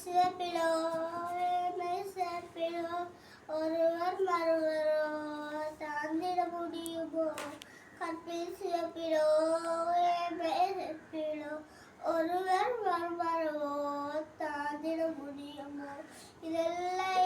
சிவப்பிலோ சிவப்பிலோ ஒருவர் மறுவரோ சாந்திட முடியுமோ கற்பில் சிவப்பிலோ சிவப்பிலோ ஒருவர் மறுவரவோ தாந்திட முடியுமோ? இதெல்லாம்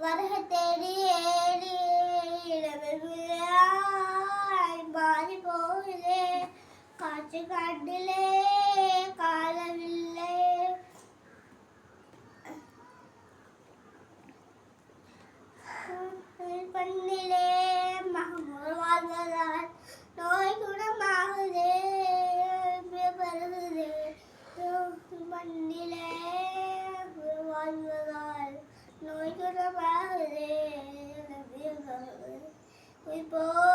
वरह तेरी बारी बोले काच काट ले काल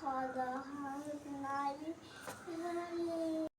خلق النبي